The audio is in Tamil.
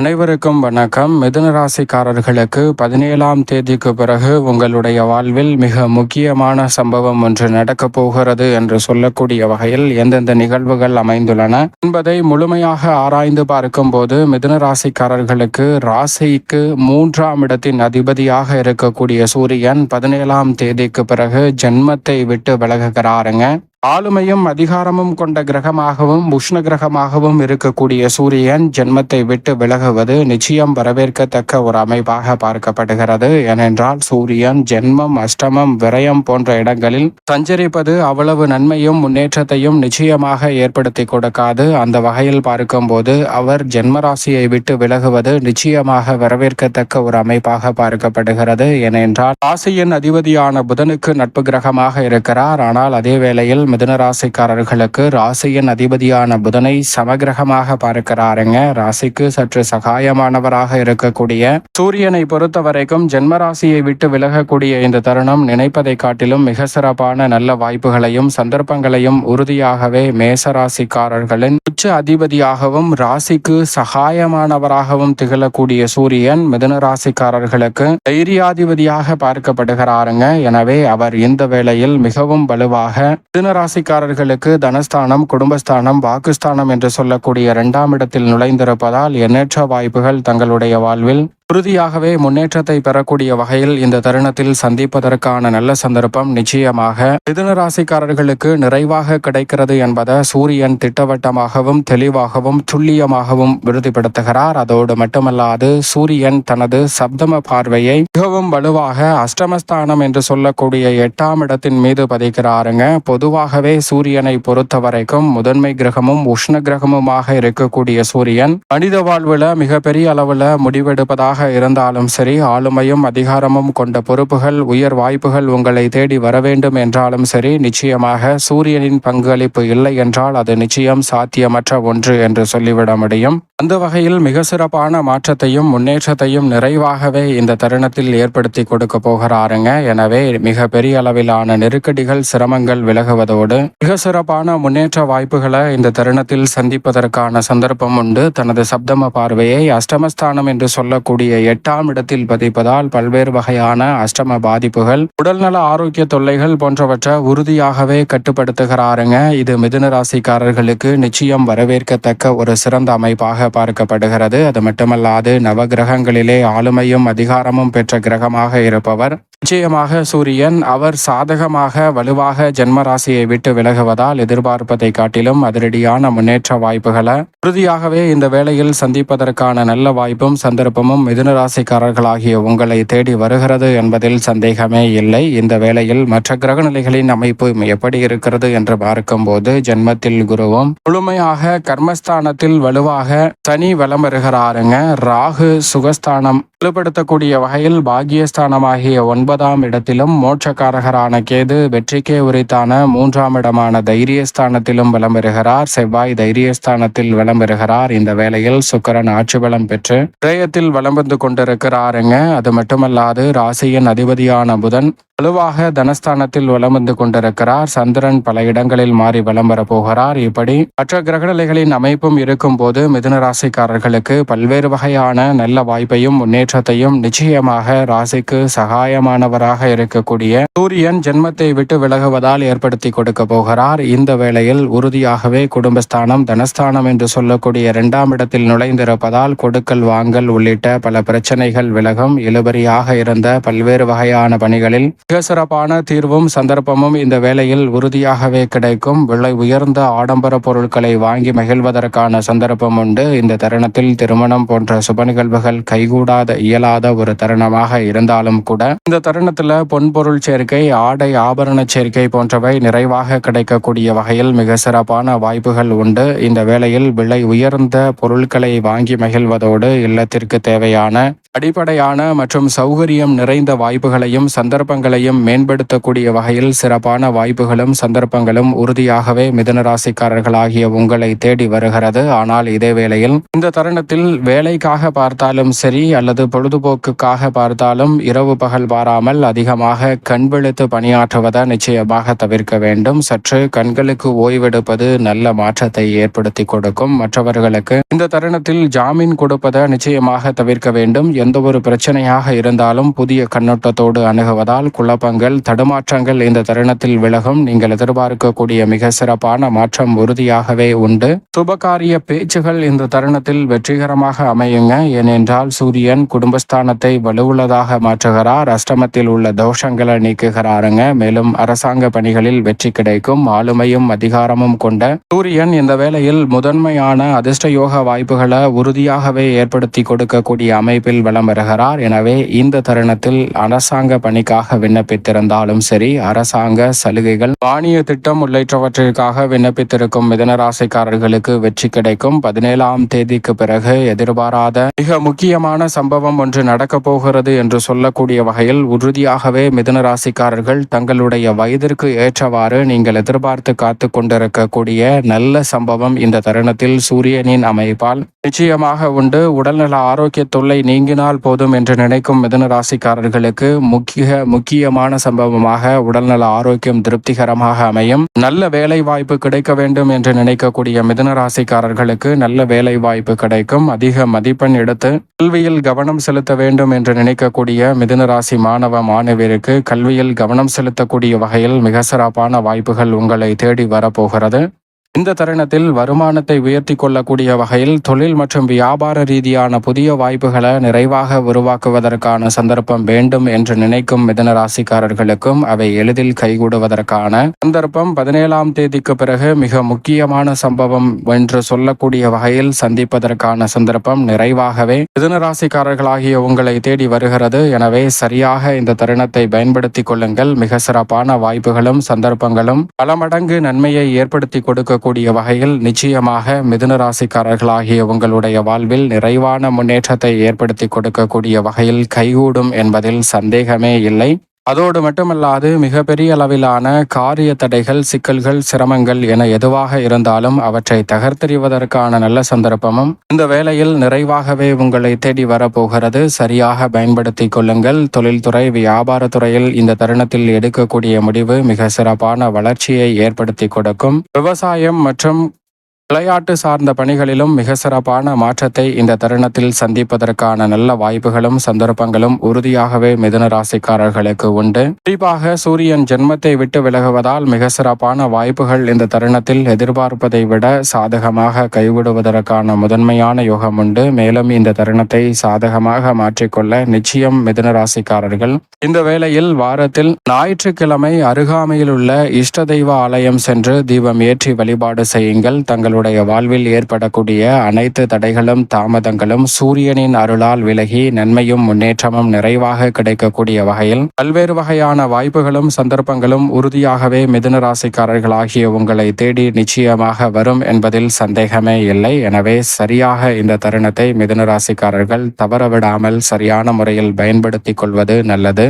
அனைவருக்கும் வணக்கம். மிதுன ராசிக்காரர்களுக்கு பதினேழாம் தேதிக்கு பிறகு உங்களுடைய வாழ்வில் மிக முக்கியமான சம்பவம் ஒன்று நடக்கப் போகிறது என்று சொல்லக்கூடிய வகையில் எந்தெந்த நிகழ்வுகள் அமைந்துள்ளன என்பதை முழுமையாக ஆராய்ந்து பார்க்கும்போது மிதுன ராசிக்காரர்களுக்கு ராசிக்கு மூன்றாம் இடத்தின் அதிபதியாக இருக்கக்கூடிய சூரியன் பதினேழாம் தேதிக்கு பிறகு ஜென்மத்தை விட்டு விலகுகிறாருங்க. ஆளுமையும் அதிகாரமும் கொண்ட கிரகமாகவும் உஷ்ண கிரகமாகவும் இருக்கக்கூடிய சூரியன் ஜென்மத்தை விட்டு விலகுவது நிச்சயம் வரவேற்கத்தக்க ஒரு அமைப்பாக பார்க்கப்படுகிறது. ஏனென்றால் சூரியன் ஜென்மம் அஷ்டமம் விரயம் போன்ற இடங்களில் சஞ்சரிப்பது அவ்வளவு நன்மையும் முன்னேற்றத்தையும் நிச்சயமாக ஏற்படுத்தி கொடுக்காது. அந்த வகையில் பார்க்கும்போது அவர் ஜென்மராசியை விட்டு விலகுவது நிச்சயமாக வரவேற்கத்தக்க ஒரு அமைப்பாக பார்க்கப்படுகிறது. ஏனென்றால் ராசியின் அதிபதியான புதனுக்கு நட்பு கிரகமாக இருக்கிறார். ஆனால் அதே வேளையில் மிதுன ராசிக்காரர்களுக்கு ராசியின் அதிபதியான புதனை சமகிரகமாக பார்க்கிறாருங்க. ராசிக்கு சற்று சகாயமானவராக இருக்கக்கூடிய சூரியனை பொறுத்த வரைக்கும் ஜென்மராசியை விட்டு விலகக்கூடிய இந்த தருணம் நினைப்பதை காட்டிலும் மிக சிறப்பான நல்ல வாய்ப்புகளையும் சந்தர்ப்பங்களையும் உறுதியாகவே மேசராசிக்காரர்களின் உச்ச அதிபதியாகவும் ராசிக்கு சகாயமானவராகவும் திகழக்கூடிய சூரியன் மிதுன ராசிக்காரர்களுக்கு தைரியாதிபதியாக பார்க்கப்படுகிறாருங்க. எனவே அவர் இந்த வேளையில் மிகவும் வலுவாக மிதுன ராசிக்காரர்களுக்கு தனஸ்தானம் குடும்பஸ்தானம் வாக்குஸ்தானம் என்று சொல்லக்கூடிய இரண்டாம் இடத்தில் நுழைந்திருப்பதால் எண்ணற்ற வாய்ப்புகள் தங்களுடைய வாழ்வில் உறுதியாகவே முன்னேற்றத்தை பெறக்கூடிய வகையில் இந்த தருணத்தில் சந்திப்பதற்கான நல்ல சந்தர்ப்பம் நிச்சயமாக. மிதுன ராசிக்காரர்களுக்கு நிறைவாக கிடைக்கிறது என்பதை சூரியன் திட்டவட்டமாகவும் தெளிவாகவும் துல்லியமாகவும் உறுதிப்படுத்துகிறார். அதோடு மட்டுமல்லாது சூரியன் தனது சப்தம பார்வையை மிகவும் வலுவாக அஷ்டமஸ்தானம் என்று சொல்லக்கூடிய எட்டாம் இடத்தின் மீது பதிக்கிறாருங்க. பொதுவாகவே சூரியனை பொறுத்த வரைக்கும் முதன்மை கிரகமும் உஷ்ண கிரகமுமாக இருக்கக்கூடிய சூரியன் மனித வாழ்வுல மிகப்பெரிய அளவுல முடிவெடுப்பதாக இருந்தாலும் சரி ஆளுமையும் அதிகாரமும் கொண்ட பொறுப்புகள் உயர் வாய்ப்புகள் உங்களை தேடி வர வேண்டும் என்றாலும் சரி நிச்சயமாக சூரியனின் பங்களிப்பு இல்லை என்றால் அது நிச்சயம் சாத்தியமற்ற ஒன்று என்று சொல்லிவிட முடியும். அந்த வகையில் மிக சிறப்பான மாற்றத்தையும் முன்னேற்றத்தையும் நிறைவாகவே இந்த தருணத்தில் ஏற்படுத்தி கொடுக்க போகிறாருங்க. எனவே மிக பெரிய அளவிலான நெருக்கடிகள் சிரமங்கள் விலகுவதோடு மிக சிறப்பான முன்னேற்ற வாய்ப்புகளை இந்த தருணத்தில் சந்திப்பதற்கான சந்தர்ப்பம் உண்டு. தனது சப்தம பார்வையை அஷ்டமஸ்தானம் என்று சொல்லக்கூடிய எட்டாம் இடத்தில் பதிப்பதால் பல்வேறு வகையான அஷ்டம பாதிப்புகள் உடல்நல ஆரோக்கிய தொல்லைகள் போன்றவற்றை உறுதியாகவே கட்டுப்படுத்துகிறாருங்க. இது மிதுன ராசிக்காரர்களுக்கு நிச்சயம் வரவேற்கத்தக்க ஒரு சிறந்த அமைப்பாக பார்க்கப்படுகிறது. அது மட்டுமல்லாது நவகிரகங்களிலே ஆளுமையும் அதிகாரமும் பெற்ற கிரகமாக இருப்பவர். நிச்சயமாக சூரியன் அவர் சாதகமாக வலுவாக ஜென்ம ராசியை விட்டு விலகுவதால் எதிர்பார்ப்பதை காட்டிலும் அதிரடியான முன்னேற்ற வாய்ப்புகளை உறுதியாகவே இந்த வேளையில் சந்திப்பதற்கான நல்ல வாய்ப்பும் சந்தர்ப்பமும் மிதுனராசிக்காரர்களாகிய உங்களை தேடி வருகிறது என்பதில் சந்தேகமே இல்லை. இந்த வேளையில் மற்ற கிரக நிலைகளின் அமைப்பு எப்படி இருக்கிறது என்று பார்க்கும்போது ஜென்மத்தில் குருவும் முழுமையாக கர்மஸ்தானத்தில் வலுவாக சனி வலம் வருகிறாருங்க. ராகு சுகஸ்தானம் வலுப்படுத்தக்கூடிய வகையில் பாகியஸ்தானமாகிய ஒன்பதாம் இடத்திலும் மோட்சக்காரகரான கேது வெற்றிக்கே உரித்தான மூன்றாம் இடமான தைரியஸ்தானத்திலும் வலம் பெறுகிறார் செவ்வாய் தைரியஸ்தானத்தில் வலம் பெறுகிறார் இந்த வேளையில் சுக்கரன் ஆட்சி பலம் பெற்று விரயத்தில் வலம் வந்து கொண்டிருக்கிறாருங்க. அது மட்டுமல்லாது ராசியின் அதிபதியான புதன் வலுவாக தனஸ்தானத்தில் வலம் வந்து கொண்டிருக்கிறார். சந்திரன் பல இடங்களில் மாறி வலம் வரப்போகிறார் இப்படி மற்ற கிரகநிலைகளின் அமைப்பும் இருக்கும் போது மிதுன ராசிக்காரர்களுக்கு பல்வேறு வகையான நல்ல வாய்ப்பையும் முன்னேற்றத்தையும் நிச்சயமாக ராசிக்கு சகாயமானவராக இருக்கக்கூடிய சூரியன் ஜென்மத்தை விட்டு விலகுவதால் ஏற்படுத்தி கொடுக்க போகிறார். இந்த வேளையில் உறுதியாகவே குடும்பஸ்தானம் தனஸ்தானம் என்று சொல்லக்கூடிய இரண்டாம் இடத்தில் நுழைந்திருப்பதால் கொடுக்கல் வாங்கல் உள்ளிட்ட பல பிரச்சனைகள் விலகும். இழுபறியாக இருந்த பல்வேறு வகையான பணிகளில் மிக சிறப்பான தீர்வும் சந்தர்ப்பமும் இந்த வேளையில் உறுதியாகவே கிடைக்கும். விலை உயர்ந்த ஆடம்பர பொருட்களை வாங்கி மகிழ்வதற்கான சந்தர்ப்பம் உண்டு. இந்த தருணத்தில் திருமணம் போன்ற சுப நிகழ்வுகள் கைகூடாத இயலாத ஒரு தருணமாக இருந்தாலும் கூட இந்த தருணத்துல பொன்பொருள் சேர்க்கை ஆடை ஆபரண சேர்க்கை போன்றவை நிறைவாக கிடைக்கக்கூடிய வகையில் மிக சிறப்பான வாய்ப்புகள் உண்டு. இந்த வேளையில் விலை உயர்ந்த பொருட்களை வாங்கி மகிழ்வதோடு இல்லத்திற்கு தேவையான அடிப்படையான மற்றும் சௌகரியம் நிறைந்த வாய்ப்புகளையும் சந்தர்ப்பங்களையும் மேம்படுத்தக்கூடிய வகையில் சிறப்பான வாய்ப்புகளும் சந்தர்ப்பங்களும் உறுதியாகவே மிதனராசிக்காரர்களாகிய உங்களை தேடி வருகிறது. ஆனால் இதே வேளையில் இந்த தருணத்தில் வேலைக்காக பார்த்தாலும் சரி அல்லது பொழுதுபோக்குக்காக பார்த்தாலும் இரவு பகல் பாராமல் அதிகமாக கண்விழித்து பணியாற்றுவதை நிச்சயமாக தவிர்க்க வேண்டும். சற்று கண்களுக்கு ஓய்வெடுப்பது நல்ல மாற்றத்தை ஏற்படுத்தி கொடுக்கும். மற்றவர்களுக்கு இந்த தருணத்தில் ஜாமீன் கொடுப்பதை நிச்சயமாக தவிர்க்க வேண்டும். எந்த ஒரு பிரச்சனையாக இருந்தாலும் புதிய கண்ணோட்டத்தோடு அணுகுவதால் குழப்பங்கள் தடுமாற்றங்கள் இந்த தருணத்தில் விலகும். நீங்கள் எதிர்பார்க்கக்கூடிய மிக சிறப்பான மாற்றம் உறுதியாகவே உண்டு. சுபகாரிய பேச்சுகள் இந்த தருணத்தில் வெற்றிகரமாக அமையுங்க. ஏனென்றால் சூரியன் குடும்பஸ்தானத்தை வலுவுள்ளதாக மாற்றுகிறார். அஷ்டமத்தில் உள்ள தோஷங்களை நீக்குகிறாருங்க. மேலும் அரசாங்க பணிகளில் வெற்றி கிடைக்கும். ஆளுமையும் அதிகாரமும் கொண்ட சூரியன் இந்த வேளையில் முதன்மையான அதிர்ஷ்ட யோக வாய்ப்புகளை உறுதியாகவே ஏற்படுத்தி கொடுக்கக்கூடிய அமைப்பில் வலம் வருகிறார். எனவே இந்த தருணத்தில் அரசாங்க பணிக்காக விண்ணப்பித்திருந்தாலும் சரி அரசாங்க சலுகைகள் மானிய திட்டம் உள்ளிட்டவற்றிற்காக விண்ணப்பித்திருக்கும் மிதனராசிக்காரர்களுக்கு வெற்றி கிடைக்கும். பதினேழாம் தேதிக்கு பிறகு எதிர்பாராத மிக முக்கியமான சம்பவம் ஒன்று நடக்கப் போகிறது என்று சொல்லக்கூடிய வகையில் உறுதியாகவே மிதனராசிக்காரர்கள் தங்களுடைய வயதிற்கு ஏற்றவாறு நீங்கள் எதிர்பார்த்து காத்து கொண்டிருக்கக்கூடிய நல்ல சம்பவம் இந்த தருணத்தில் சூரியனின் அமைப்பால் நிச்சயமாக உண்டு. உடல்நல ஆரோக்கிய தொல்லை நீங்கினால் போதும் என்று நினைக்கும் மிதன ராசிக்காரர்களுக்கு முக்கிய முக்கியமான சம்பவமாக உடல்நல ஆரோக்கியம் திருப்திகரமாக அமையும். நல்ல வேலை வாய்ப்பு கிடைக்க வேண்டும் என்று நினைக்கக்கூடிய மிதன ராசிக்காரர்களுக்கு நல்ல வேலை வாய்ப்பு கிடைக்கும். அதிக மதிப்பெண் எடுத்து கல்வியில் கவனம் செலுத்த வேண்டும் என்று நினைக்கக்கூடிய மிதுன ராசி மாணவ மாணவியருக்கு கல்வியில் கவனம் செலுத்தக்கூடிய வகையில் மிக சிறப்பான வாய்ப்புகள் உங்களை தேடி வரப்போகிறது. இந்த தருணத்தில் வருமானத்தை உயர்த்தி கொள்ளக்கூடிய வகையில் தொழில் மற்றும் வியாபார ரீதியான புதிய வாய்ப்புகளை நிறைவாக உருவாக்குவதற்கான சந்தர்ப்பம் வேண்டும் என்று நினைக்கும் மிதன ராசிக்காரர்களுக்கும் அவை எளிதில் கைகூடுவதற்கான சந்தர்ப்பம். பதினேழாம் தேதிக்கு பிறகு மிக முக்கியமான சம்பவம் என்று சொல்லக்கூடிய வகையில் சந்திப்பதற்கான சந்தர்ப்பம் நிறைவாகவே மிதன ராசிக்காரர்களாகிய உங்களை தேடி வருகிறது. எனவே சரியாக இந்த தருணத்தை பயன்படுத்திக் கொள்ளுங்கள். மிக சிறப்பான வாய்ப்புகளும் சந்தர்ப்பங்களும் பல மடங்கு நன்மையை ஏற்படுத்தி கொடுக்க கூடிய வகையில் நிச்சயமாக மிதுன ராசிக்காரர்களாகிய உங்களுடைய வாழ்வில் நிறைவான முன்னேற்றத்தை ஏற்படுத்தி கொடுக்கக்கூடிய வகையில் கைகூடும் என்பதில் சந்தேகமே இல்லை. அதோடு மட்டுமல்லாது மிகப்பெரிய அளவிலான காரிய தடைகள் சிக்கல்கள் சிரமங்கள் என எதுவாக இருந்தாலும் அவற்றை தகர்த்தெறிவதற்கான நல்ல சந்தர்ப்பமும் இந்த வேளையில் நிறைவாகவே உங்களை தேடி வரப்போகிறது. சரியாக பயன்படுத்தி கொள்ளுங்கள். தொழில்துறை வியாபாரத்துறையில் இந்த தருணத்தில் எடுக்கக்கூடிய முடிவு மிக சிறப்பான வளர்ச்சியை ஏற்படுத்தி கொடுக்கும். விவசாயம் மற்றும் விளையாட்டு சார்ந்த பணிகளிலும் மிக சிறப்பான மாற்றத்தை இந்த தருணத்தில் சந்திப்பதற்கான நல்ல வாய்ப்புகளும் சந்தர்ப்பங்களும் உறுதியாகவே மிதுன ராசிக்காரர்களுக்கு உண்டு. குறிப்பாக சூரியன் ஜென்மத்தை விட்டு விலகுவதால் மிக சிறப்பான வாய்ப்புகள் இந்த தருணத்தில் எதிர்பார்ப்பதை விட சாதகமாக கைவிடுவதற்கான முதன்மையான யோகம் உண்டு. மேலும் இந்த தருணத்தை சாதகமாக மாற்றிக்கொள்ள நிச்சயம் மிதன ராசிக்காரர்கள். இந்த வேளையில் வாரத்தில் ஞாயிற்றுக்கிழமை அருகாமையில் உள்ள இஷ்ட தெய்வ ஆலயம் சென்று தீபம் ஏற்றி வழிபாடு செய்யுங்கள். தங்கள் உங்களுடைய வாழ்வில் ஏற்படக்கூடிய அனைத்து தடைகளும் தாமதங்களும் சூரியனின் அருளால் விலகி நன்மையும் முன்னேற்றமும் நிறைவாக கிடைக்கக்கூடிய வகையில் பல்வேறு வகையான வாய்ப்புகளும் சந்தர்ப்பங்களும் உறுதியாகவே மிதுன ராசிக்காரர்களாகிய உங்களை தேடி நிச்சயமாக வரும் என்பதில் சந்தேகமே இல்லை. எனவே சரியாக இந்த தருணத்தை மிதுன ராசிக்காரர்கள் தவறவிடாமல் சரியான முறையில் பயன்படுத்திக் கொள்வது நல்லது.